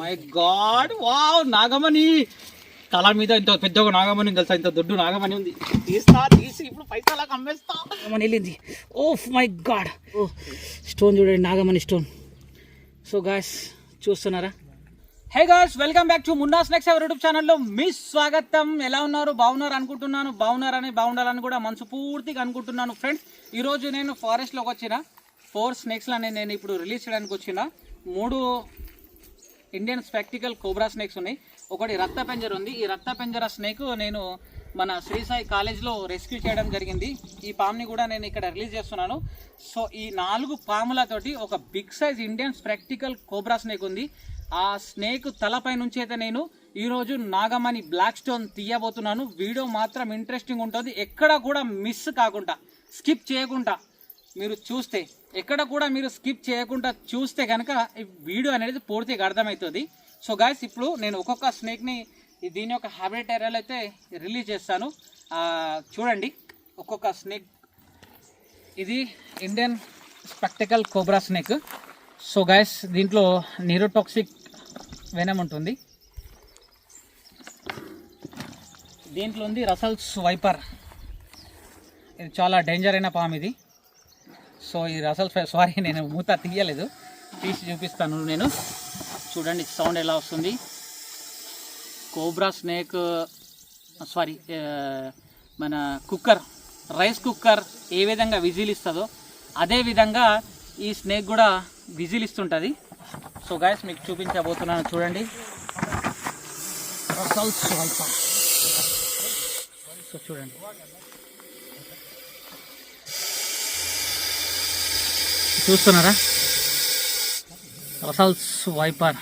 My god wow నాగమణి. తల మీద ఇంత పెద్దగా నాగమణి తెలుసా? ఇంత దొడ్డు నాగమణి ఉంది. తీస్తా తీసి ఇప్పుడు పైసలకు అమ్మేస్తా నాగమణి వెళ్ళింది. Oh my god oh stone చూడండి నాగమణి స్టోన్ సో గాయస్ చూస్తున్నారా? Hey guys welcome back to Munna snacks ever YouTube ఛానల్లో మీ స్వాగతం. ఎలా ఉన్నారు? బాగున్నారు అనుకుంటున్నాను. బాగున్నారని బాగుండాలని కూడా మనసు పూర్తిగా అనుకుంటున్నాను ఫ్రెండ్స్ ఈరోజు నేను ఫారెస్ట్లోకి వచ్చిన. ఫోర్ స్నేక్స్లని నేను ఇప్పుడు రిలీజ్ చేయడానికి వచ్చిన. మూడు ఇండియన్ స్పెక్టికల్ కోబ్రా స్నేక్స్ ఉన్నాయి. ఒకటి రక్త పెంజర ఉంది. ఈ రక్త పెంజర స్నేక్ నేను మన శ్రీసాయి కాలేజ్లో రెస్క్యూ చేయడం జరిగింది. ఈ పామ్ని కూడా నేను ఇక్కడ రిలీజ్ చేస్తున్నాను. సో ఈ నాలుగు పాములతోటి ఒక big size Indian spectacled cobra snake ఉంది. ఆ స్నేక్ తలపై నుంచి అయితే నేను ఈరోజు నాగమణి బ్లాక్ స్టోన్ తీయబోతున్నాను. వీడియో మాత్రం ఇంట్రెస్టింగ్ ఉంటుంది. ఎక్కడ కూడా మిస్ కాకుండా స్కిప్ చేయకుండా మీరు చూస్తే ఎక్కడ కూడా మీరు స్కిప్ చేయకుండా చూస్తే కనుక ఈ వీడియో అనేది పూర్తిగా అర్థమవుతుంది. సో గాయస్ ఇప్పుడు నేను ఒక్కొక్క స్నేక్ని దీని యొక్క హ్యాబిట్ ఏరియాలో అయితే రిలీజ్ చేస్తాను. చూడండి ఒక్కొక్క స్నేక్ ఇది Indian spectacled cobra snake so guys దీంట్లో నీరోటాక్సిక్ వెనం ఉంటుంది. దీంట్లో ఉంది రసల్స్ వైపర్ ఇది చాలా డేంజర్ అయిన పాము ఇది. సో ఈ రసల్స్ సారీ నేను మూత తీయలేదు. తీసి చూపిస్తాను నేను. చూడండి సౌండ్ ఎలా వస్తుంది. కోబ్రా స్నేక్ సారీ మన కుక్కర్ రైస్ కుక్కర్ ఏ విధంగా విజిల్ ఇస్తుందో అదే విధంగా ఈ స్నేక్ కూడా విజిల్ ఇస్తుంటుంది సో గాయస్ మీకు చూపించబోతున్నాను చూడండి. సో చూడండి. చూస్తున్నారా? రసల్స్ वाइपर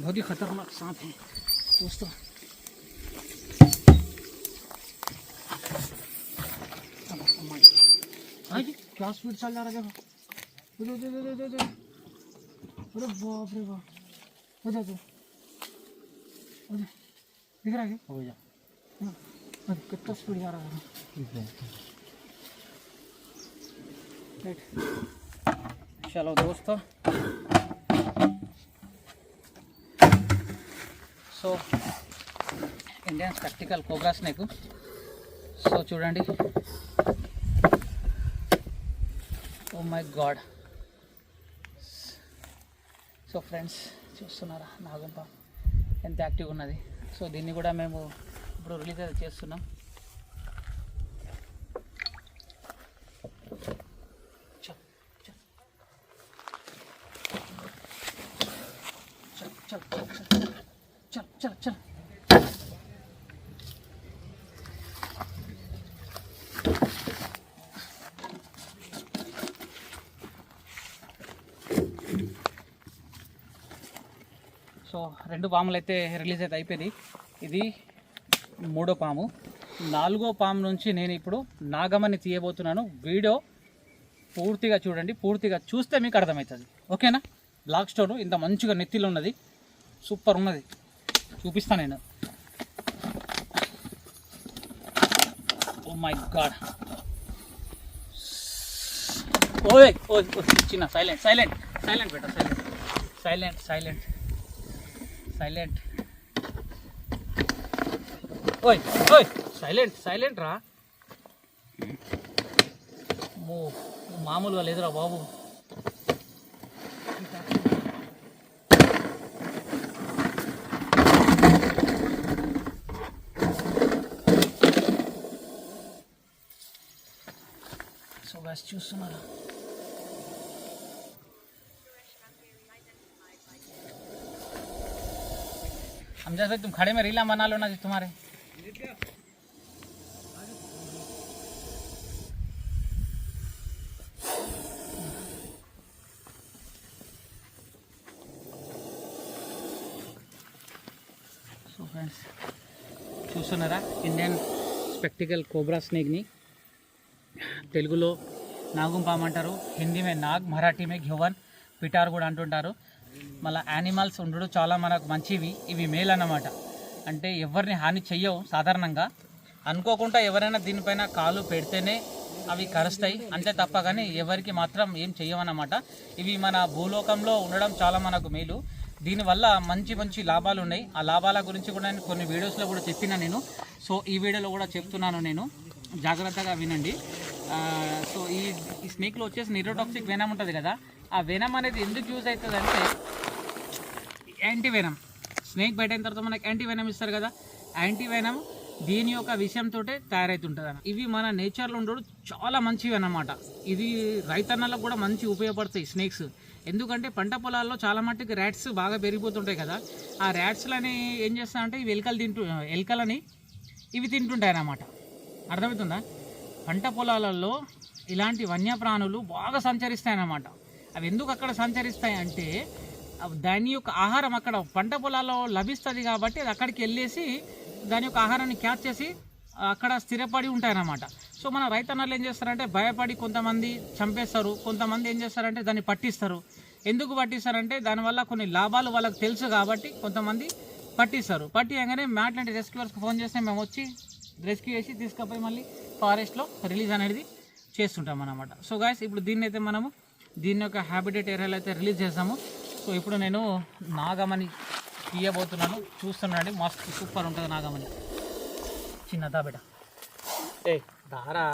बहुत ही खतरनाक सांप है दोस्तों क्या स्पीड चल जा रहा है देखो बाप रे बाप दिख रहा है क्या हो जा हाँ, अरे कितना स्पीड जा रहा है राइट चलो दोस्तों so Indian spectacle cobra snake so చూడండి oh my god so friends చూస్తున్నారా నాగంప ఎంత యాక్టివ్ ఉన్నది. సో దీన్ని కూడా మేము ఇప్పుడు రిలీజ్ అయితే చేస్తున్నాం. చల్ చల్ చల్ చల్ చల్ సో రెండు పాములు అయితే రిలీజ్ అయితే అయిపోయింది ఇది మూడో పాము. నాలుగో పాము నుంచి నేను ఇప్పుడు నాగమని తీయబోతున్నాను. వీడియో పూర్తిగా చూడండి. పూర్తిగా చూస్తే మీకు అర్థమవుతుంది. ఓకేనా? బ్లాక్ స్టోన్ ఇంత మంచిగా నెత్తిలో ఉన్నది. సూపర్ ఉన్నది. చూపిస్తాను నేను. ఓ మై గాడ్ ఓయ్ ఓయ్ ఓయ్, చిన్న silent silent silent better silent silent silent silent. ఓయ్ ఓయ్ సైలెంట్ సైలెంట్ రా. మామూలుగా లేదురా బాబు. సో బస్ చూస్తున్నారా? हमजा भाई तुम खड़े में रीला बना लो ना जी तुम्हारे సో ఫ్రెండ్స్ చూస్తున్నారా ఇండియన్ స్పెక్టికల్ కోబ్రా స్నేక్ని తెలుగులో నాగుంపాం అంటారు హిందీ మే నాగ్ మరాఠీ మే ఘ్యువన్ పిటార్ కూడా అంటుంటారు మళ్ళీ యానిమల్స్ ఉండడం చాలా మనకు మంచివి. ఇవి మేల్ అన్నమాట అంటే ఎవరిని హాని చెయ్యవు సాధారణంగా. అనుకోకుండా ఎవరైనా దీనిపైన కాలు పెడితేనే అవి కరుస్తాయి. అంతే తప్ప కానీ ఎవరికి మాత్రం ఏం చెయ్యవన్నమాట. ఇవి మన భూలోకంలో ఉండడం చాలా మనకు మేలు. దీనివల్ల మంచి మంచి లాభాలు ఉన్నాయి. ఆ లాభాల గురించి కూడా నేను కొన్ని వీడియోస్లో కూడా చెప్పిన నేను. సో ఈ వీడియోలో కూడా చెప్తున్నాను నేను. జాగ్రత్తగా వినండి. సో ఈ ఈ స్నేక్లో వచ్చేసి నిరోటాక్సిక్ వెనం ఉంటుంది కదా ఆ వెనం అనేది ఎందుకు యూజ్ అవుతుంది అంటే యాంటీ వెనం స్నేక్ బయట అయిన తర్వాత మనకి యాంటీ వెనం ఇస్తారు కదా యాంటీ వెనం దీని యొక్క విషయంతో తయారవుతుంటుంది అన్న ఇవి మన నేచర్లో ఉండడం చాలా మంచివి అన్నమాట. ఇది రైతన్నలకు కూడా మంచి ఉపయోగపడతాయి స్నేక్స్ ఎందుకంటే పంట పొలాల్లో చాలా మట్టుకు ర్యాట్స్ బాగా పెరిగిపోతుంటాయి కదా ఆ ర్యాట్స్లని ఏం చేస్తానంటే ఇవి ఎలుకలు తింటూ ఎలుకలని ఇవి తింటుంటాయి అన్నమాట అర్థమవుతుందా? పంట పొలాలలో ఇలాంటి వన్యప్రాణులు బాగా సంచరిస్తాయన్నమాట. అవి ఎందుకు అక్కడ సంచరిస్తాయి అంటే దాని యొక్క ఆహారం అక్కడ పంట పొలాల్లో లభిస్తుంది కాబట్టి అది అక్కడికి వెళ్ళేసి దాని యొక్క ఆహారాన్ని క్యాచ్ చేసి అక్కడ స్థిరపడి ఉంటాయన్నమాట. సో మన రైతన్నలు ఏం చేస్తారంటే భయపడి కొంతమంది చంపేస్తారు. కొంతమంది ఏం చేస్తారంటే దాన్ని పట్టిస్తారు. ఎందుకు పట్టిస్తారంటే దానివల్ల కొన్ని లాభాలు వాళ్ళకి తెలుసు కాబట్టి కొంతమంది పట్టిస్తారు. పట్టియంగానే మ్యాట్ లాంటి రెస్క్యూవర్స్కి ఫోన్ చేస్తే మేము వచ్చి రెస్క్యూ చేసి తీసుకుపోయి మళ్ళీ ఫారెస్ట్లో రిలీజ్ అనేది చేస్తుంటాం అన్నమాట. సో గాయస్ ఇప్పుడు దీన్ని అయితే మనము దీని యొక్క హ్యాబిటేట్ ఏరియాలో అయితే రిలీజ్ చేసాము. సో ఇప్పుడు నేను నాగమని తీయబోతున్నాను. చూస్తున్నాండి మస్తు సూపర్ ఉంటుంది నాగమని చిన్నదా బిడ్డ. ఏ దారా.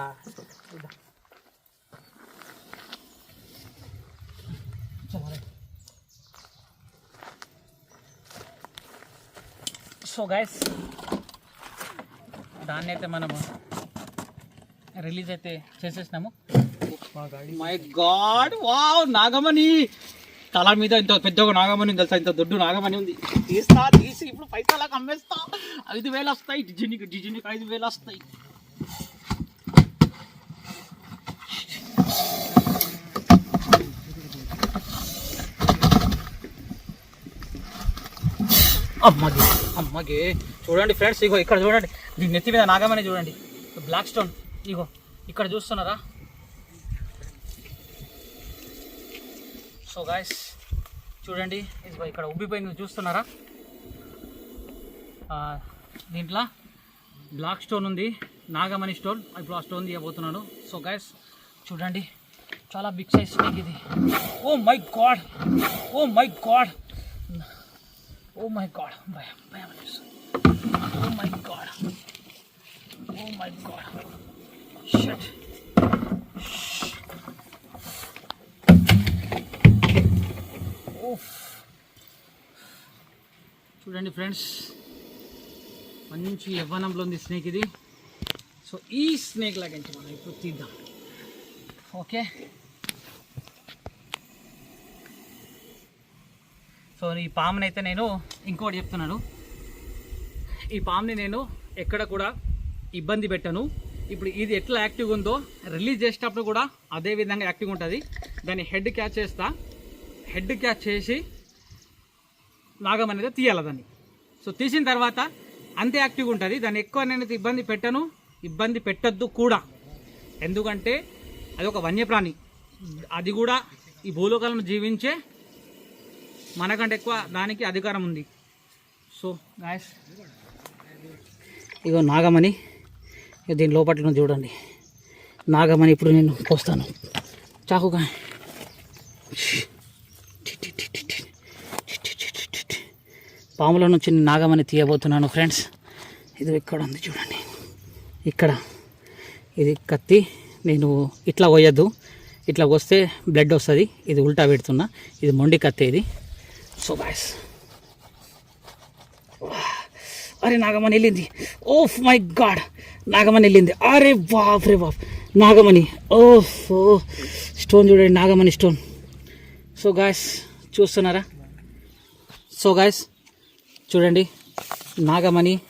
సో గైస్ దాన్ని అయితే మనము రిలీజ్ అయితే చేసేసినాము. మై గాడ్ వావ్ నాగమణి. తల మీద ఇంత పెద్దగా నాగమణి తెలుసా? ఇంత దొడ్డు నాగమణి ఉంది. తీస్తా తీసి ఇప్పుడు పైసలకు అమ్మేస్తా. ఐదు వేలు వస్తాయి. డిజనికి డిజనికి ఐదు వేలు వస్తాయి. అమ్మగే అమ్మగే. చూడండి ఫ్రెండ్స్ ఇగో ఇక్కడ చూడండి. దీని నెత్తి మీద నాగమని చూడండి. Black stone. ఇగో ఇక్కడ చూస్తున్నారా? సో గాయస్ చూడండి ఇదిగో ఇక్కడ ఉబ్బిపోయింది చూస్తున్నారా? దీంట్లో బ్లాక్ స్టోన్ ఉంది నాగమణి స్టోన్ ఇప్పుడు ఆ స్టోన్ తీయబోతున్నాను సో గాయస్ చూడండి చాలా బిగ్ సైజ్ స్నేక్ ఇది. ఓ my god oh my god oh my god భయం భయం oh my god oh my god చూడండి ఫ్రెండ్స్ మంచి యవ్వనంలో ఉంది స్నేక్ ఇది. సో ఈ స్నేక్ లాగించి మనం ఇప్పుడు తీద్దాం. ఓకే సో ఈ పాముని అయితే నేను ఇంకోటి చెప్తున్నాను. ఈ పాముని నేను ఎక్కడ కూడా ఇబ్బంది పెట్టను. ఇప్పుడు ఇది ఎట్లా యాక్టివ్గా ఉందో రిలీజ్ చేసేటప్పుడు కూడా అదే విధంగా యాక్టివ్గా ఉంటుంది. దాన్ని హెడ్ క్యాచ్ చేస్తా. హెడ్ క్యాచ్ చేసి నాగం అనేది తీయాలి దాన్ని. సో తీసిన తర్వాత అంతే యాక్టివ్గా ఉంటుంది. దాన్ని ఎక్కువ నేను ఇబ్బంది పెట్టను. ఇబ్బంది పెట్టద్దు కూడా. ఎందుకంటే అది ఒక వన్యప్రాణి. అది కూడా ఈ భూలోకాలను జీవించే మనకంటే ఎక్కువ దానికి అధికారం ఉంది. సో గాయస్ ఇగో నాగమణి. దీని లోపల చూడండి. నాగమణి ఇప్పుడు నేను పోస్తాను. చాకుగా పాముల నుంచి నాగమని నాగమణి తీయబోతున్నాను ఫ్రెండ్స్. ఇది ఇక్కడ ఉంది చూడండి. ఇక్కడ. ఇది కత్తి. నేను ఇట్లా పోయద్దు ఇట్లా వస్తే బ్లడ్ వస్తుంది. ఇది ఉల్టా పెడుతున్నా. ఇది మొండి కత్తి ఇది. సో బాయ్స్ అరే నాగమణి వెళ్ళింది. Oh my God. నాగమణి వెళ్ళింది. అరే బాప్ రే బాప్ నాగమణి. ఓఫ్ ఓ. స్టోన్ చూడండి నాగమణి స్టోన్. సో గాయస్ చూస్తున్నారా? సో గాయస్ చూడండి నాగమణి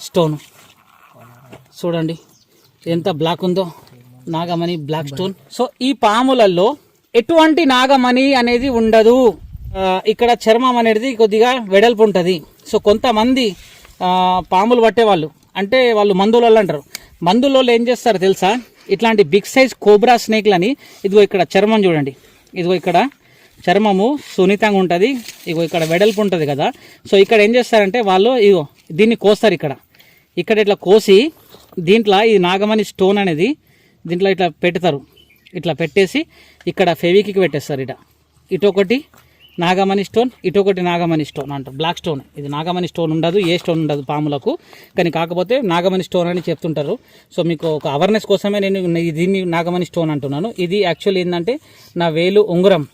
స్టోన్. చూడండి ఎంత బ్లాక్ ఉందో. నాగమణి బ్లాక్ స్టోన్ సో ఈ పాములలో ఎటువంటి నాగమణి అనేది ఉండదు. ఇక్కడ చర్మం అనేది కొద్దిగా వెడల్పు ఉంటుంది. సో కొంతమంది పాములు పట్టేవాళ్ళు. అంటే వాళ్ళు మందులలో అంటారు. మందులలో ఏం చేస్తారు తెలుసా? ఇట్లాంటి బిగ్ సైజ్ కోబ్రా స్నేక్లని ఇదిగో ఇక్కడ చర్మం చూడండి. ఇదిగో ఇక్కడ చర్మము సున్నితంగా ఉంటుంది. ఇగో ఇక్కడ వెడల్పు ఉంటుంది కదా. సో ఇక్కడ ఏం చేస్తారంటే వాళ్ళు ఇగో దీన్ని కోస్తారు ఇక్కడ. ఇక్కడ ఇట్లా కోసి దీంట్లో ఈ నాగమణి స్టోన్ అనేది దీంట్లో ఇట్లా పెడతారు. ఇట్లా పెట్టేసి ఇక్కడ ఫెవికికి పెట్టేస్తారు ఇట. ఇటు ఒకటి నాగమణి స్టోన్ ఇటు ఒకటి నాగమణి స్టోన్ అంటారు బ్లాక్ స్టోన్. ఇది నాగమణి స్టోన్ ఉండదు ఏ స్టోన్ ఉండదు పాములకు. కానీ కాకపోతే నాగమణి స్టోన్ అని చెప్తుంటారు. సో మీకు ఒక అవేర్నెస్ కోసమే నేను దీన్ని నాగమణి స్టోన్ అంటున్నాను. ఇది యాక్చువల్ ఏంటంటే నా వేలు ఉంగరం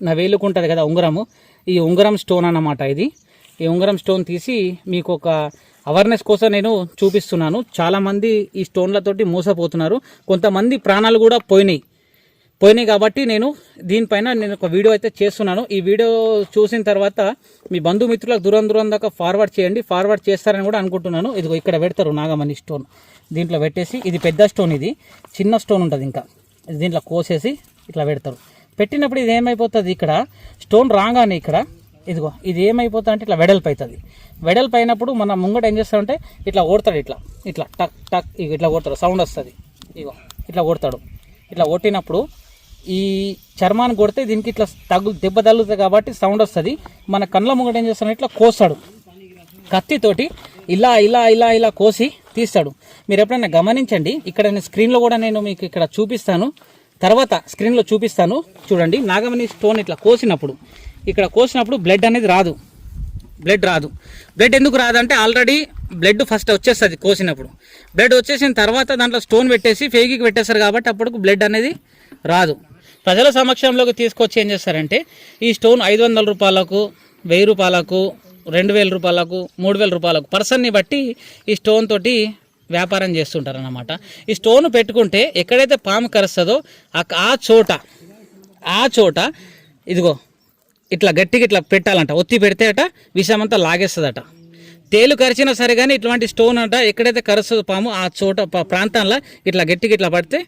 నా వేలుకు ఉంటుంది కదా ఉంగరము ఈ ఉంగరం స్టోన్ అన్నమాట ఇది. ఈ ఉంగరం స్టోన్ తీసి మీకు ఒక అవేర్నెస్ కోసం నేను చూపిస్తున్నాను. చాలామంది ఈ స్టోన్లతోటి మోసపోతున్నారు. కొంతమంది ప్రాణాలు కూడా పోయినాయి. పోయినాయి కాబట్టి నేను దీనిపైన నేను ఒక వీడియో అయితే చేస్తున్నాను. ఈ వీడియో చూసిన తర్వాత మీ బంధుమిత్రులకు దూరం దూరం దాకా ఫార్వర్డ్ చేయండి. ఫార్వర్డ్ చేస్తారని కూడా అనుకుంటున్నాను. ఇదిగో ఇక్కడ పెడతారు నాగమణి స్టోన్ దీంట్లో పెట్టేసి ఇది పెద్ద స్టోన్ ఇది. చిన్న స్టోన్ ఉంటుంది ఇంకా. దీంట్లో కోసేసి ఇట్లా పెడతారు. పెట్టినప్పుడు ఇది ఏమైపోతుంది ఇక్కడ? స్టోన్ రాగానే ఇక్కడ ఇదిగో ఇది ఏమైపోతుంది అంటే ఇట్లా వెడల్పు అవుతుంది వెడల్పు అయినప్పుడు మన ముంగట ఏం చేస్తామంటే ఇట్లా ఓడతాడు ఇట్లా. ఇట్లా టక్ టక్ ఇట్లా కొడతాడు సౌండ్ వస్తుంది. ఇగో ఇట్లా కొడతాడు. ఇట్లా కొట్టినప్పుడు ఈ చర్మాన్ని కొడితే దీనికి ఇట్లా తగ్గు దెబ్బ తగులుతుంది కాబట్టి సౌండ్ వస్తుంది. మన కళ్ళ ముంగట ఏం చేస్తాడు? ఇట్లా కోస్తాడు. కత్తితోటి ఇలా ఇలా ఇలా ఇలా కోసి తీస్తాడు. మీరు ఎప్పుడైనా గమనించండి. ఇక్కడ నేను స్క్రీన్లో కూడా నేను మీకు ఇక్కడ చూపిస్తాను. తర్వాత స్క్రీన్లో చూపిస్తాను. చూడండి. నాగమణి స్టోన్ ఇట్లా కోసినప్పుడు ఇక్కడ కోసినప్పుడు బ్లడ్ అనేది రాదు. బ్లడ్ రాదు. బ్లడ్ ఎందుకు రాదంటే ఆల్రెడీ బ్లడ్ ఫస్ట్ వచ్చేస్తుంది కోసినప్పుడు. బ్లడ్ వచ్చేసిన తర్వాత దాంట్లో స్టోన్ పెట్టేసి ఫేగికి పెట్టేస్తారు కాబట్టి అప్పటికి బ్లడ్ అనేది రాదు. ప్రజల సమక్షంలోకి తీసుకొచ్చి ఏం చేస్తారంటే ఈ స్టోన్ ఐదు వందల రూపాయలకు వెయ్యి రూపాయలకు రెండు వేల రూపాయలకు మూడు వేల రూపాయలకు పర్సన్ని బట్టి ఈ స్టోన్ తోటి వ్యాపారం చేస్తుంటారు అన్నమాట ఈ స్టోన్ పెట్టుకుంటే ఎక్కడైతే పాము కరుస్తుందో ఆ- చోట ఆ చోట ఇదిగో ఇట్లా గట్టిగా ఇట్లా పెట్టాలంట. ఒత్తి పెడితే అట విషమంతా లాగేస్తుందట. తేలు కరిచినా సరే కానీ ఇట్లాంటి స్టోన్ అంట ఎక్కడైతే కరుస్తుంది పాము ఆ చోట ప్రాంతంలో ఇట్లా గట్టిగా ఇట్లా పడితే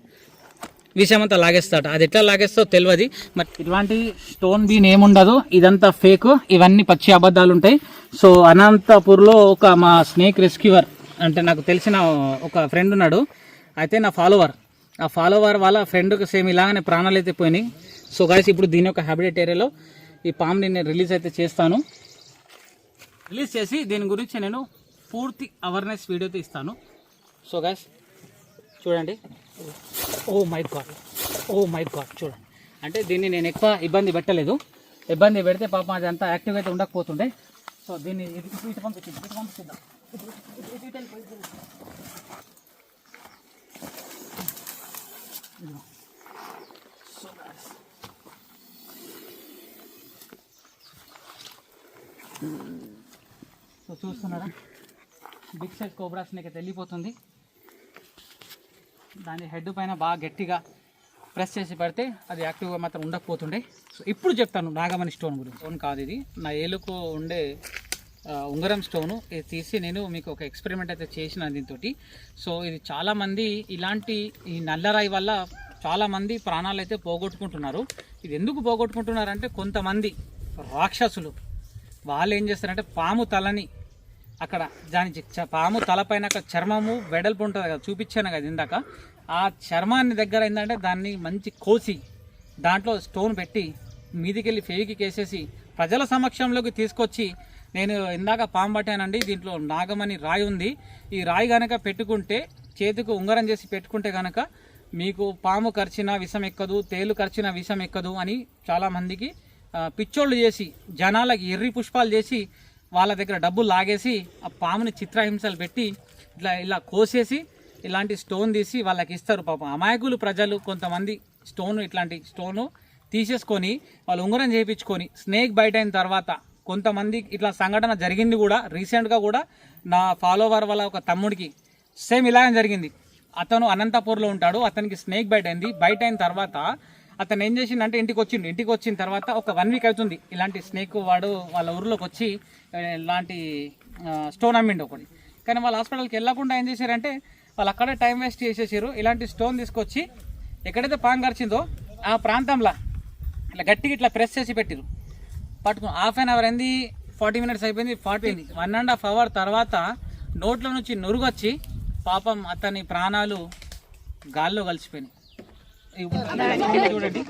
విషయం అంతా లాగేస్తాట. అది ఎట్లా లాగేస్తో తెలియదు మరి ఇలాంటి స్టోన్ బీన్ ఏముండదు ఇదంతా ఫేక్ ఇవన్నీ పచ్చి అబద్ధాలు ఉంటాయి సో అనంతపూర్లో ఒక మా స్నేక్ రెస్క్యూవర్ అంటే నాకు తెలిసిన ఒక ఫ్రెండ్ ఉన్నాడు అయితే నా ఫాలోవర్ ఆ ఫాలోవర్ వాళ్ళ ఫ్రెండ్కి సేమ్ ఇలాగనే ప్రాణాలు అయితే పోయినాయి. సో గాయస్ ఇప్పుడు దీని యొక్క హ్యాబిటేట్ ఏరియాలో ఈ పామ్ని నేను రిలీజ్ అయితే చేస్తాను. రిలీజ్ చేసి దీని గురించి నేను పూర్తి అవేర్నెస్ వీడియో అయితే ఇస్తాను. సో గాయస్ చూడండి. Oh my God. Oh my god. చూడండి. అంటే దీన్ని నేను ఎక్కువ ఇబ్బంది పెట్టలేదు. ఇబ్బంది పెడితే పాపం అది అంత యాక్టివ్ అయితే ఉండకపోతుండే. సో దీన్ని ఇటు పంపించింది ఇటు పంపిస్తుందా సో చూస్తున్నారా? బిగ్ సైజ్ కోబ్రాస్ నీకు తెలియపోతుంది వెళ్ళిపోతుంది. దాని హెడ్ పైన బాగా గట్టిగా ప్రెస్ చేసి పెడితే అది యాక్టివ్గా మాత్రం ఉండకపోతుండే. సో ఇప్పుడు చెప్తాను నాగమణి స్టోన్ గురించి. స్టోన్ కాదు ఇది. నా ఏలుకు ఉండే ఉంగరం స్టోను. ఇది తీసి నేను మీకు ఒక ఎక్స్పెరిమెంట్ అయితే చేసిన దీంతో సో ఇది చాలామంది ఇలాంటి ఈ నల్లరాయి వల్ల చాలామంది ప్రాణాలు అయితే పోగొట్టుకుంటున్నారు. ఇది ఎందుకు పోగొట్టుకుంటున్నారు అంటే కొంతమంది రాక్షసులు. వాళ్ళు ఏం చేస్తారంటే పాము తలని అక్కడ దాని చ- పాము తలపైన చర్మము వెడల్పు ఉంటుంది కదా చూపించాను కదా ఇందాక. ఆ చర్మాన్ని దగ్గర ఏంటంటే దాన్ని మంచి కోసి దాంట్లో స్టోన్ పెట్టి మీదికెళ్ళి ఫెవికి వేసేసి ప్రజల సమక్షంలోకి తీసుకొచ్చి నేను ఇందాక పాము పట్టానండి దీంట్లో నాగమని రాయి ఉంది. ఈ రాయి కనుక పెట్టుకుంటే చేతికి ఉంగరం చేసి పెట్టుకుంటే కనుక మీకు పాము కరిచిన విషం ఎక్కదు తేలు కరిచిన విషం ఎక్కదు అని చాలామందికి పిచ్చోళ్ళు చేసి జనాలకి ఎర్రి పుష్పాలు చేసి వాళ్ళ దగ్గర డబ్బులు లాగేసి ఆ పాముని చిత్రహింసలు పెట్టి ఇట్లా ఇలా కోసేసి ఇలాంటి స్టోన్ తీసి వాళ్ళకి ఇస్తారు పాపం. అమాయకులు ప్రజలు కొంతమంది స్టోన్ ఇట్లాంటి స్టోను తీసేసుకొని వాళ్ళు ఉంగరం చేయించుకొని స్నేక్ బయట అయిన తర్వాత కొంతమంది ఇట్లా సంఘటన జరిగింది కూడా రీసెంట్గా కూడా నా ఫాలోవర్ వాళ్ళ ఒక తమ్ముడికి సేమ్ ఇలాగే జరిగింది. అతను అనంతపూర్లో ఉంటాడు అతనికి స్నేక్ బైట్ అయింది. బయట అయిన తర్వాత అతను ఏం చేసిండంటే ఇంటికి వచ్చిండు ఇంటికి వచ్చిన తర్వాత ఒక వన్ వీక్ అవుతుంది. ఇలాంటి స్నేక్ వాడు వాళ్ళ ఊర్లోకి వచ్చి ఇలాంటి స్టోన్ అమ్మిండు ఒకటి. కానీ వాళ్ళ హాస్పిటల్కి వెళ్ళకుండా ఏం చేశారంటే వాళ్ళు అక్కడే టైం వేస్ట్ చేసేసారు. ఇలాంటి స్టోన్ తీసుకొచ్చి ఎక్కడైతే పాము గడిచిందో ఆ ప్రాంతంలో ఇట్లా గట్టిగా ఇట్లా ప్రెస్ చేసి పెట్టిరు పట్టుకుని హాఫ్ అన్ అవర్ అయింది ఫార్టీ మినిట్స్ అయిపోయింది. ఫార్టీ అయింది వన్ అండ్ హాఫ్ అవర్ తర్వాత నోట్లో నుంచి నురుగు వచ్చి పాపం అతని ప్రాణాలు గాల్లో కలిసిపోయినాయి. చూడండి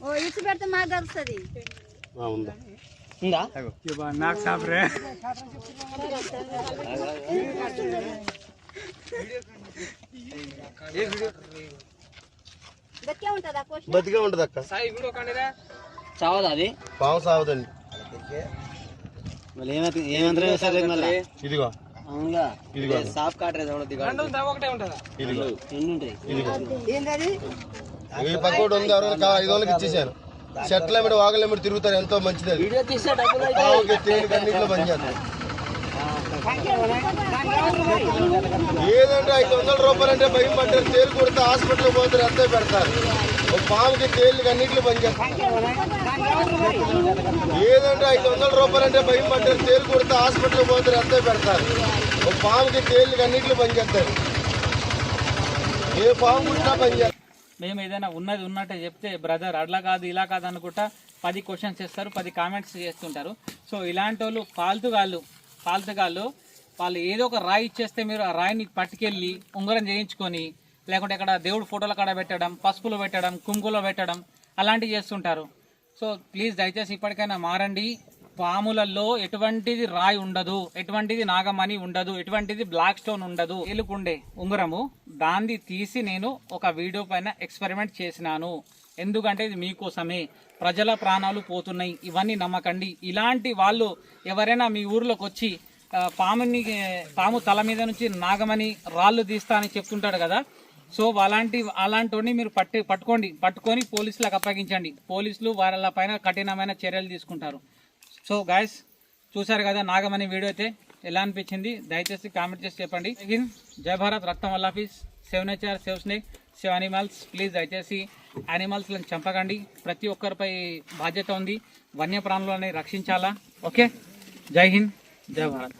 మీకు ఇచ్చి పెడితే మాకు నాకు సాపరే గట్టే ఉంటుందా క్వశ్చన్ బతికే ఉంటది అక్క చావదా అది? పాము సాగుదండి ఇదిగో. ఇదిగో. సాఫ్ కాటరేది ఒకటి ఇదిగో. ఎన్ని ఉంటాయి. ఇదిగో. ఏంటది ఈ పక్కోటి ఉంది అరవై కా- ఐదు వందలకి ఇచ్చేసాను చెట్ల మీద వాగల మీద తిరుగుతారు ఎంతో మంచిది అది వీడియో తీస్తే డబ్బులు అయితే పాముకి తేలిక అన్నింటిలో పనిచేస్తారు ఏదంటే ఐదు వందల రూపాయలు అంటే భయం పట్టారు తేలు కొడితే హాస్పిటల్ పోతారు ఎంతో పెడతారు. పాముకి తేలిక అన్నింటిలో పనిచేస్తారు ఏదంటే ఐదు వందల రూపాయలు అంటే భయం పడ్డారు తేలు కొడితే హాస్పిటల్ పోతారు ఎంతో పెడతారు. ఒక పాముకి తేలిక అన్నింటిలో పనిచేస్తారు ఏ పాము కుట్టినా పనిచేస్తారు మేము ఏదైనా ఉన్నది ఉన్నట్టే చెప్తే బ్రదర్ అట్లా కాదు ఇలా కాదు అనుకుంటా పది క్వశ్చన్స్ చేస్తారు పది కామెంట్స్ చేస్తుంటారు. సో ఇలాంటి వాళ్ళు ఫాల్తుగాళ్ళు ఫాల్తుగాళ్ళు వాళ్ళు ఏదో ఒక రాయి ఇచ్చేస్తే మీరు ఆ రాయిని పట్టుకెళ్ళి ఉంగరం చేయించుకొని లేకుంటే ఇక్కడ దేవుడు ఫోటోల కాడ పెట్టడం పసుపులు పెట్టడం కుంకులో పెట్టడం అలాంటివి చేస్తుంటారు. సో ప్లీజ్ దయచేసి ఇప్పటికైనా మారండి. పాములలో ఎటువంటిది రాయి ఉండదు ఎటువంటిది నాగమణి ఉండదు ఎటువంటిది బ్లాక్ స్టోన్ ఉండదు. ఎలుకుండే ఉంగరము దాన్ని తీసి నేను ఒక వీడియో పైన ఎక్స్పెరిమెంట్ చేసినాను. ఎందుకంటే ఇది మీకోసమే. ప్రజల ప్రాణాలు పోతున్నాయి. ఇవన్నీ నమ్మకండి. ఇలాంటి వాళ్ళు ఎవరైనా మీ ఊర్లోకి వచ్చి పాముని పాము తల మీద నుంచి నాగమణి రాళ్ళు తీస్తా అని చెప్తుంటాడు కదా సో అలాంటి అలాంటి మీరు పట్టి పట్టుకోండి. పట్టుకొని పోలీసులకు అప్పగించండి. పోలీసులు వాళ్ళ పైన కఠినమైన చర్యలు తీసుకుంటారు. సో గాయస్ చూసారు కదా నాగమణి వీడియో అయితే ఎలా అనిపించింది? దయచేసి కామెంట్ చేసి చెప్పండి. అగైన్ జై భారత్ రక్తం వల్లాఫీస్ save nature save snake save animals please దయచేసి యానిమల్స్లను చంపకండి. ప్రతి ఒక్కరిపై బాధ్యత ఉంది. వన్యప్రాణులని రక్షించాలా? ఓకే జై హింద్ జై భారత్.